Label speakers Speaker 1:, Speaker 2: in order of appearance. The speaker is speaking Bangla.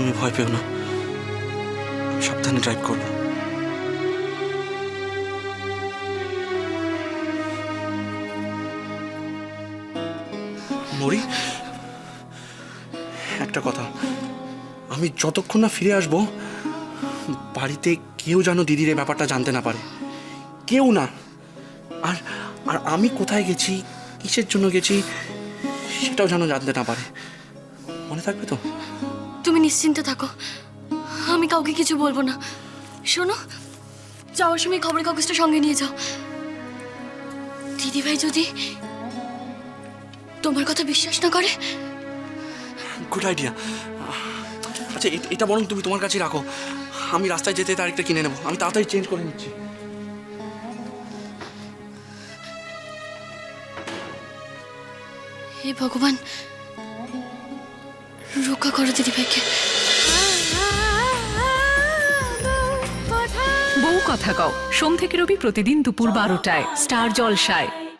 Speaker 1: তুমি ভয় পেও না। সাবধানে ড্রাইভ করব। মরি, একটা কথা। আমি যতক্ষণ না ফিরে আসব, বাড়িতে কেউ যেন দিদির ব্যাপারটা জানতে না পারে। কেউ না। আর আর আমি কোথায় গেছি, কিসের জন্য গেছি, সেটাও যেন জানতে না পারে। মনে থাকবে তো?
Speaker 2: তুমি নিশ্চিন্তে থাকো। আমি কাউকে কিছু বলব না। শোনো যাওয়ার সময় খবরের কাগজটা সঙ্গে নিয়ে যাও। দিদিভাই যদি তোমার কথা বিশ্বাস না করে?
Speaker 1: গুড আইডিয়া আচ্ছা এটা বরং তুমি তোমার কাছে রাখো। আমি রাস্তায় যেতে আরেকটা কিনে নেব। আমি তাড়াতাড়ি চেঞ্জ করে নিচ্ছি।
Speaker 2: হে ভগবান রক্ষা করো দিদিভাইকে
Speaker 3: বউ কথা কও। সোম থেকে রবি প্রতিদিন দুপুর বারোটায় স্টার জলসায়।